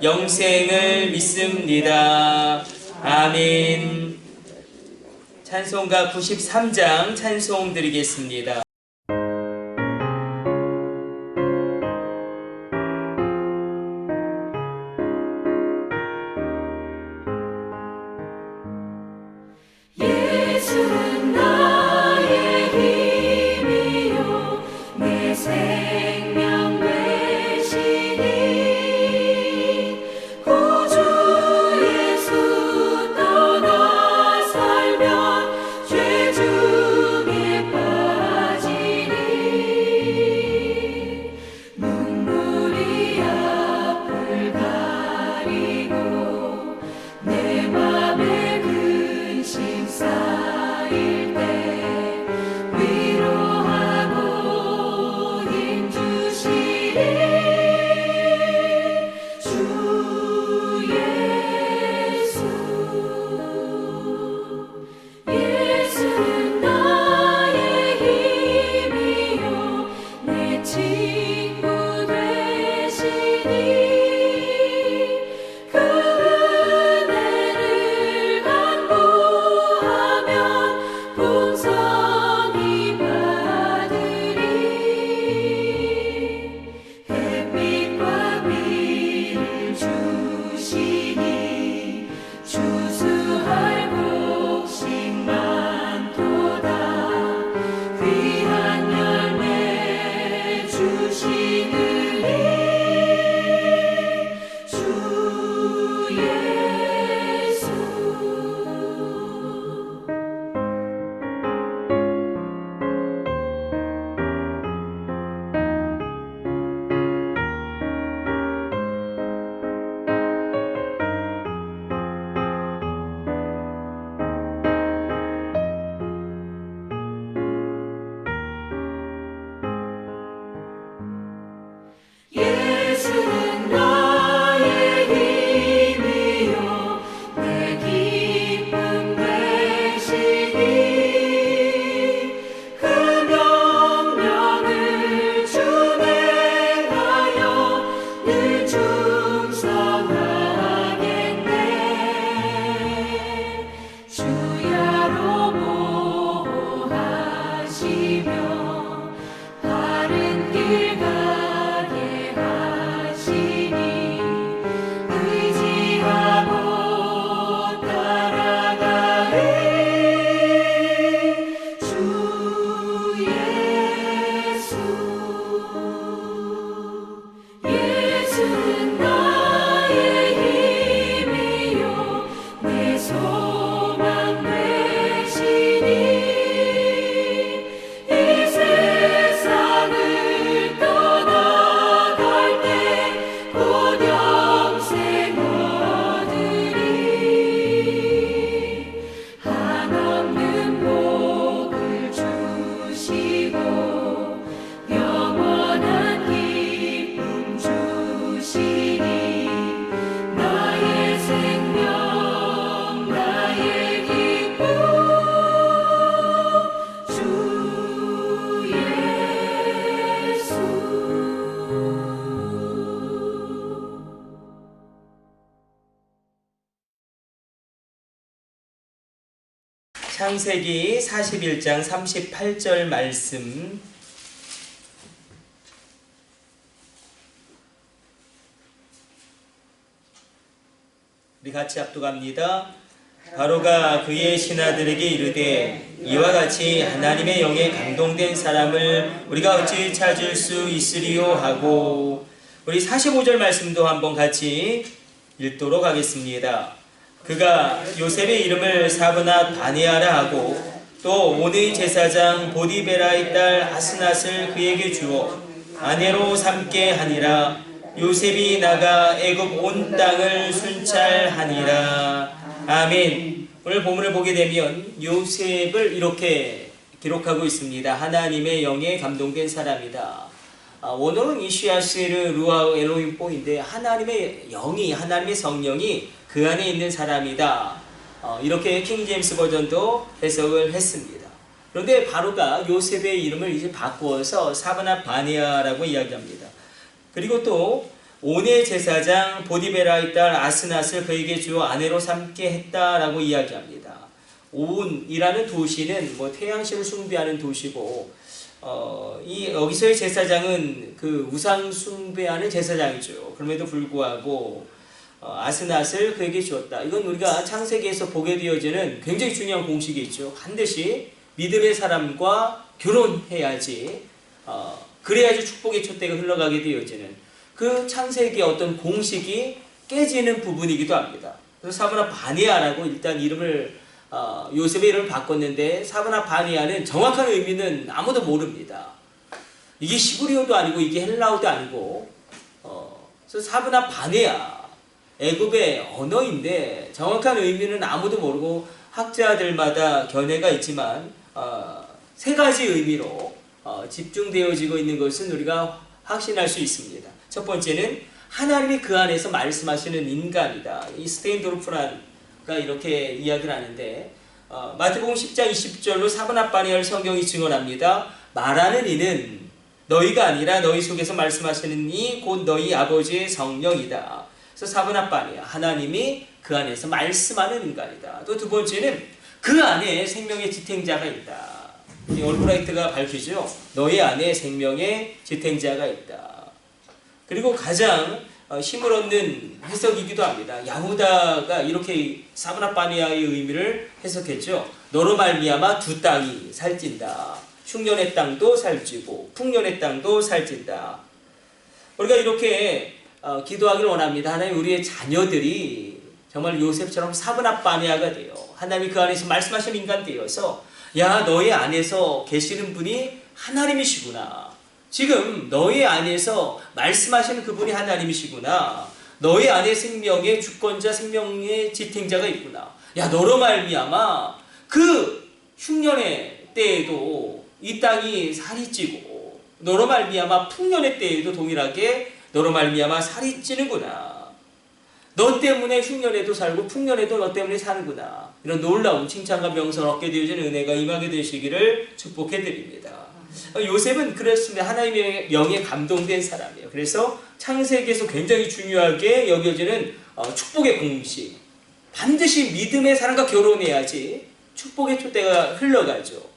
영생을 믿습니다. 아멘. 찬송가 93장 찬송 드리겠습니다. 창세기 41장 38절 말씀 우리 같이 합독합니다. 바로가 그의 신하들에게 이르되 이와 같이 하나님의 영에 감동된 사람을 우리가 어찌 찾을 수 있으리요 하고 우리 45절 말씀도 한번 같이 읽도록 하겠습니다. 그가 요셉의 이름을 사브나 바네아라 하고 또 오늘 제사장 보디베라의 딸 아스낫을 그에게 주어 아내로 삼게 하니라. 요셉이 나가 애굽 온 땅을 순찰하니라. 아멘. 오늘 본문을 보게 되면 요셉을 이렇게 기록하고 있습니다. 하나님의 영에 감동된 사람이다. 아, 원어는 이시아스르 루아 엘로힘 뽀인데 하나님의 영이 하나님의 성령이 그 안에 있는 사람이다 어, 이렇게 킹 제임스 버전도 해석을 했습니다. 그런데 바로가 요셉의 이름을 이제 바꾸어서 사바나 바니아라고 이야기합니다. 그리고 또 오네 제사장 보디베라의 딸 아스낫을 그에게 주어 아내로 삼게 했다라고 이야기합니다. 온이라는 도시는 뭐 태양신을 숭배하는 도시고 어, 이 여기서의 제사장은 그 우상 숭배하는 제사장이죠. 그럼에도 불구하고 어, 아스낫을 그에게 주었다. 이건 우리가 창세기에서 보게 되어지는 굉장히 중요한 공식이 있죠. 반드시 믿음의 사람과 결혼해야지 어, 그래야지 축복의 촛대가 흘러가게 되어지는 그 창세기의 어떤 공식이 깨지는 부분이기도 합니다. 그래서 사브나 바니아라고 일단 이름을 어, 요셉의 이름을 바꿨는데 사브나 바니아는 정확한 의미는 아무도 모릅니다. 이게 시브리어도 아니고 이게 헬라어도 아니고 어, 그래서 사브나 바니아 애굽의 언어인데 정확한 의미는 아무도 모르고 학자들마다 견해가 있지만 어, 세 가지 의미로 어, 집중되어지고 있는 것은 우리가 확신할 수 있습니다. 첫 번째는 하나님이 그 안에서 말씀하시는 인간이다. 이 스테인도르프란가 이렇게 이야기를 하는데 어, 마태복음 10장 20절로 사브나바니아를 성경이 증언합니다. 말하는 이는 너희가 아니라 너희 속에서 말씀하시는 이 곧 너희 아버지의 성령이다. 그래서 사브나바니아 하나님이 그 안에서 말씀하는 인간이다. 또 두 번째는 그 안에 생명의 지탱자가 있다. 이 올브라이트가 밝히죠. 너희 안에 생명의 지탱자가 있다. 그리고 가장 어, 힘을 얻는 해석이기도 합니다. 야후다가 이렇게 사브나바니아의 의미를 해석했죠. 너로 말미암아 두 땅이 살찐다. 흉년의 땅도 살찌고 풍년의 땅도 살찐다. 우리가 이렇게 어, 기도하기를 원합니다. 하나님 우리의 자녀들이 정말 요셉처럼 사브나바니아가 돼요. 하나님이 그 안에서 말씀하시는 인간 되어서 야 너의 안에서 계시는 분이 하나님이시구나. 지금 너의 안에서 말씀하시는 그분이 하나님이시구나. 너의 안에 생명의 주권자, 생명의 지탱자가 있구나. 야 너로 말미암아 그 흉년의 때에도 이 땅이 살이 찌고 너로 말미암아 풍년의 때에도 동일하게 너로 말미암아 살이 찌는구나. 너 때문에 흉년에도 살고 풍년에도 너 때문에 사는구나. 이런 놀라운 칭찬과 명성을 얻게 되어지는 은혜가 임하게 되시기를 축복해 드립니다. 요셉은 그렇습니다. 하나님의 영에 감동된 사람이에요. 그래서 창세기에서 굉장히 중요하게 여겨지는 어, 축복의 공식. 반드시 믿음의 사람과 결혼해야지 축복의 촛대가 흘러가죠.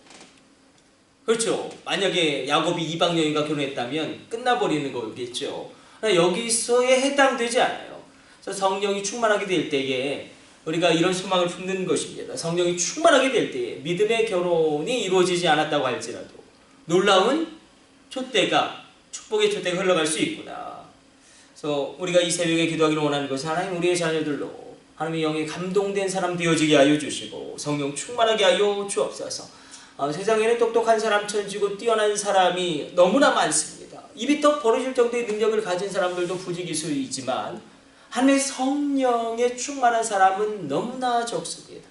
그렇죠. 만약에 야곱이 이방 여인과 결혼했다면 끝나버리는 거겠죠. 그러나 여기서에 해당되지 않아요. 그래서 성령이 충만하게 될 때에 우리가 이런 소망을 품는 것입니다. 성령이 충만하게 될 때에 믿음의 결혼이 이루어지지 않았다고 할지라도 놀라운 촛대가 축복의 촛대가 흘러갈 수 있구나. 그래서 우리가 이 새벽에 기도하기를 원하는 것은 하나님 우리의 자녀들로 하나님의 영에 감동된 사람 되어지게 하여 주시고 성령 충만하게 하여 주옵소서. 어, 세상에는 똑똑한 사람 천지고 뛰어난 사람이 너무나 많습니다. 입이 떡 벌어질 정도의 능력을 가진 사람들도 부지기수이지만 하나님의 성령에 충만한 사람은 너무나 적습니다.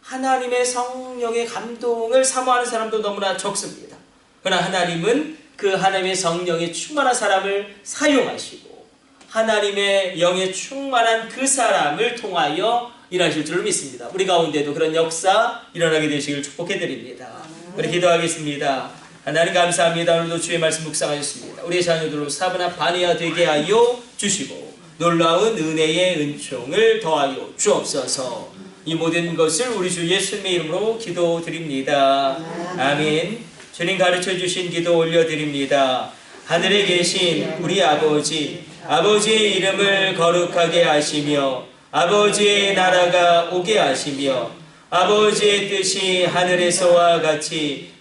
하나님의 성령의 감동을 사모하는 사람도 너무나 적습니다. 그러나 하나님은 그 하나님의 성령에 충만한 사람을 사용하시고 하나님의 영에 충만한 그 사람을 통하여 일하실 줄 믿습니다. 우리 가운데도 그런 역사 일어나게 되시길 축복해 드립니다. 우리 기도하겠습니다. 하나님 감사합니다. 오늘도 주의 말씀 묵상하셨습니다. 우리의 자녀들로 사브나 바니아 되게 하여 주시고 놀라운 은혜의 은총을 더하여 주옵소서. 이 모든 것을 우리 주 예수님의 이름으로 기도드립니다. 아멘. 주님 가르쳐 주신 기도 올려드립니다. 하늘에 계신 우리 아버지, 아버지의 이름을 거룩하게 하시며 아버지의 나라가 오게 하시며 아버지의 뜻이 하늘에서와 같이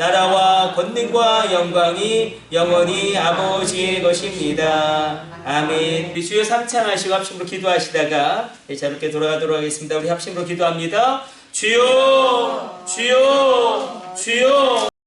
나라와 권능과 영광이 영원히 아버지의 것입니다. 아멘. 우리 주여 삼창하시고 합심으로 기도하시다가 자유롭게 돌아가도록 하겠습니다. 우리 합심으로 기도합니다. 주여, 주여, 주여.